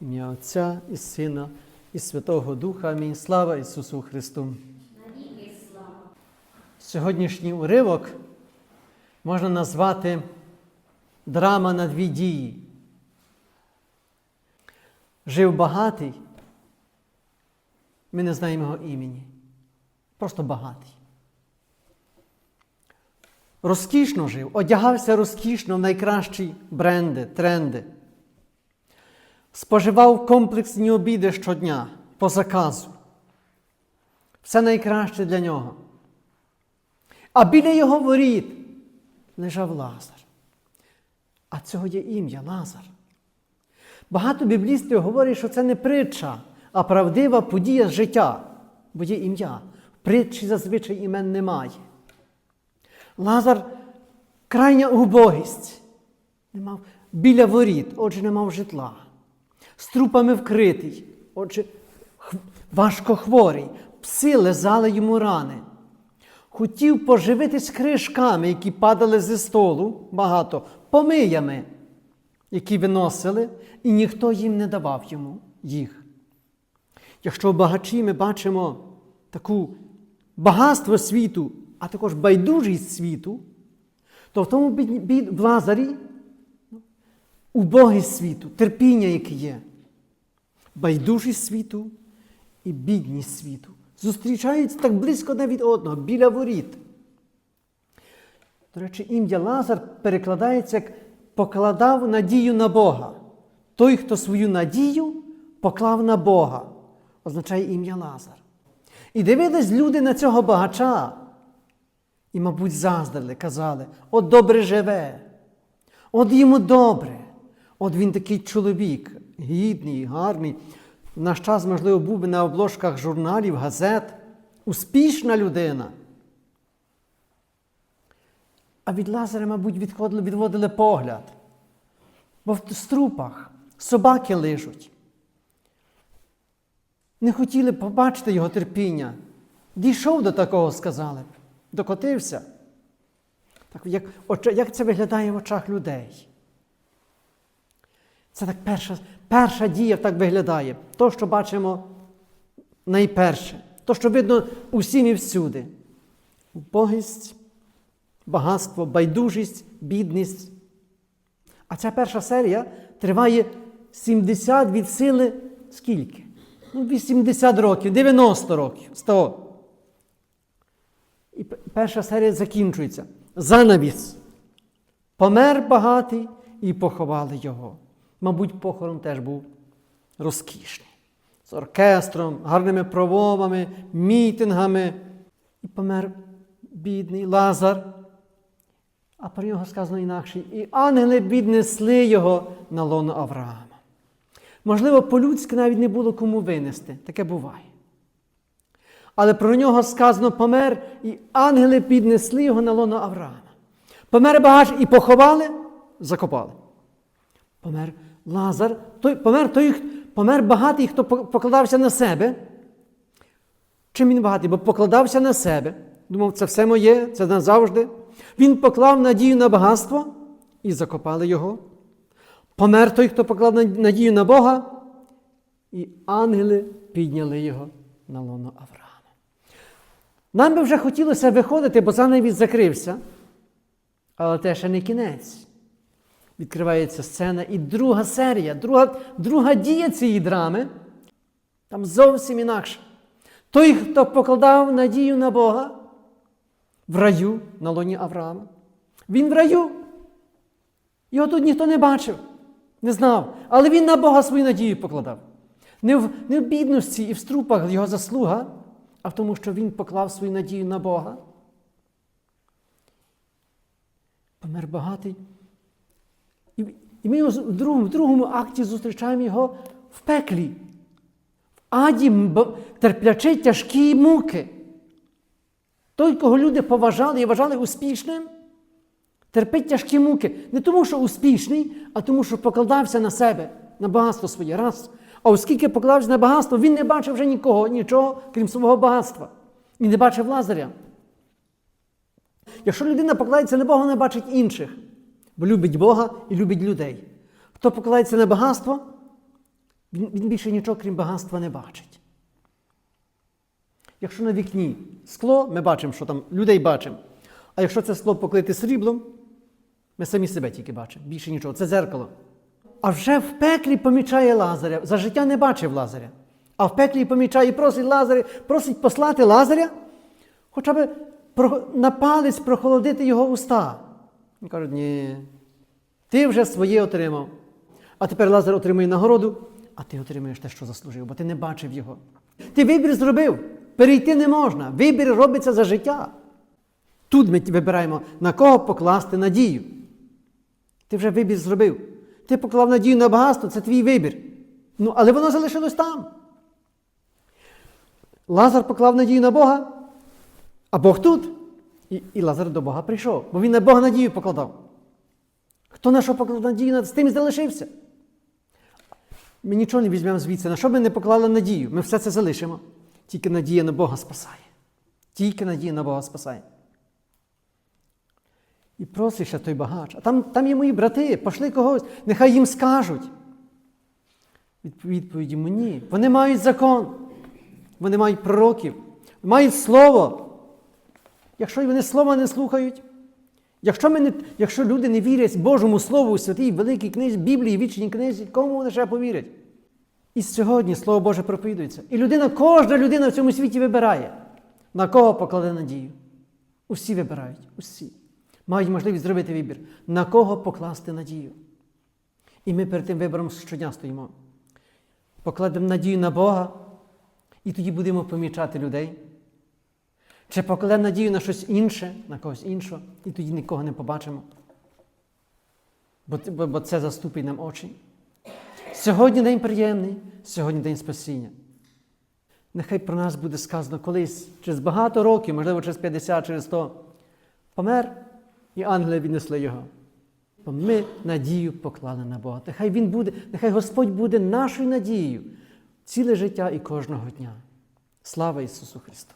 Ім'я Отця і Сина, і Святого Духа. Амінь. Слава Ісусу Христу. Сьогоднішній уривок можна назвати драма на дві дії. Жив багатий, ми не знаємо його імені. Просто багатий. Розкішно жив, одягався розкішно в найкращі бренди, тренди. Споживав комплексні обіди щодня по заказу. Все найкраще для нього. А біля його воріт лежав Лазар. А цього є ім'я Лазар. Багато біблістів говорять, що це не притча, а правдива подія з життя, бо є ім'я. Притчі зазвичай імен немає. Лазар крайня убогість. Не мав біля воріт, отже, не мав житла. З трупами вкритий, отже, важко хворий. Пси лизали йому рани. Хотів поживитись кришками, які падали зі столу, багато, помиями, які виносили, і ніхто їм не давав йому їх. Якщо в багачі ми бачимо таку багатство світу, а також байдужість світу, то в тому бід- бід- в Лазарі убогість світу, терпіння, яке є, байдужість світу і бідність світу. Зустрічаються так близько одне від одного, біля воріт. До речі, ім'я Лазар перекладається як покладав надію на Бога. Той, хто свою надію поклав на Бога, означає ім'я Лазар. І дивились люди на цього багача, і, мабуть, заздрили, казали, от добре живе, от йому добре, от він такий чоловік, гідний, гарний. В наш час, можливо, був би на обложках журналів, газет, успішна людина. А від Лазаря, мабуть, відходили, відводили погляд. Бо в струпах собаки лижуть. Не хотіли побачити його терпіння. Дійшов до такого, сказали б. Докотився. Так, як, як це виглядає в очах людей? Це так перша, перша дія так виглядає. То, що бачимо найперше. То, що видно усім і всюди. Убогість, багатство, байдужість, бідність. А ця перша серія триває 70 від сили скільки? Ну, 80 років, 90 років, 100. І перша серія закінчується. Занавіс. Помер багатий і поховали його. Мабуть, похорон теж був розкішний. З оркестром, гарними провомами, мітингами. І помер бідний Лазар. А про нього сказано інакше. І ангели віднесли його на лоно Авраама. Можливо, по-людськи навіть не було кому винести. Таке буває. Але про нього сказано помер, і ангели піднесли його на лоно Авраама. Помер багач і поховали, закопали. Помер Лазар, той, помер, той, помер багатий, хто покладався на себе. Чим він багатий? Бо покладався на себе. Думав, це все моє, це назавжди. Він поклав надію на багатство і закопали його. Помер той, хто поклав надію на Бога, і ангели підняли його на лоно Авраама. Нам би вже хотілося виходити, бо занавіс закрився. Але те ще не кінець. Відкривається сцена і друга серія, друга, друга дія цієї драми. Там зовсім інакше. Той, хто покладав надію на Бога в раю на лоні Авраама. Він в раю. Його тут ніхто не бачив, не знав. Але він на Бога свою надію покладав. Не в, не в бідності і в струпах його заслуга, а в тому, що він поклав свою надію на Бога. Помер багатий. І, і ми в другому, в другому акті зустрічаємо його в пеклі. В аді терплячи тяжкі муки. Той, кого люди поважали і вважали успішним, терпить тяжкі муки. Не тому, що успішний, а тому, що покладався на себе, на багатство своє. Раз. А оскільки покладався на багатство, він не бачив вже нікого, нічого, крім свого багатства. Він не бачив Лазаря. Якщо людина покладається на Бога, не бачить інших, бо любить Бога і любить людей. Хто покладається на багатство, Він, більше нічого, крім багатства, не бачить. Якщо на вікні скло, ми бачимо, що там людей бачимо. А якщо це скло покрите сріблом, ми самі себе тільки бачимо. Більше нічого. Це зеркало. А вже в пеклі помічає Лазаря. За життя не бачив Лазаря. А в пеклі помічає просить Лазаря, просить послати Лазаря, хоча б на палець прохолодити його уста. Він каже, ні, ти вже своє отримав. А тепер Лазар отримує нагороду, а ти отримуєш те, що заслужив, бо ти не бачив його. Ти вибір зробив. Перейти не можна. Вибір робиться за життя. Тут ми вибираємо, на кого покласти надію. Ти вже вибір зробив. Ти поклав надію на багатство, це твій вибір. Ну, але воно залишилось там. Лазар поклав надію на Бога, а Бог тут. І, і Лазар до Бога прийшов, бо він на Бога надію покладав. Хто на що поклав надію, з тим залишився. Ми нічого не візьмемо звідси. На що ми не поклали надію? Ми все це залишимо. Тільки надія на Бога спасає. Тільки надія на Бога спасає. І просить ще той багач. А там, там є мої брати, пошли когось, нехай їм скажуть. Відп- Відповідь йому ні. Вони мають закон, вони мають пророків, мають слово. Якщо вони слова не слухають, якщо, ми не, якщо люди не вірять Божому Слову у святій великій книзі, Біблії, вічній книзі, кому вони ще повірять? І сьогодні Слово Боже проповідується. І людина, кожна людина в цьому світі вибирає, на кого покладе надію. Усі вибирають, усі. Мають можливість зробити вибір, на кого покласти надію. І ми перед тим вибором щодня стоїмо. Покладемо надію на Бога, і тоді будемо помічати людей. Чи покладемо надію на щось інше, на когось іншого, і тоді нікого не побачимо. Бо, бо це заступить нам очі. Сьогодні день приємний, сьогодні день спасіння. Нехай про нас буде сказано колись, через багато років, можливо, через 50, через 100, помер, і ангели віднесли його. Бо ми надію поклали на Бога. Нехай Він буде, нехай Господь буде нашою надією ціле життя і кожного дня. Слава Ісусу Христу!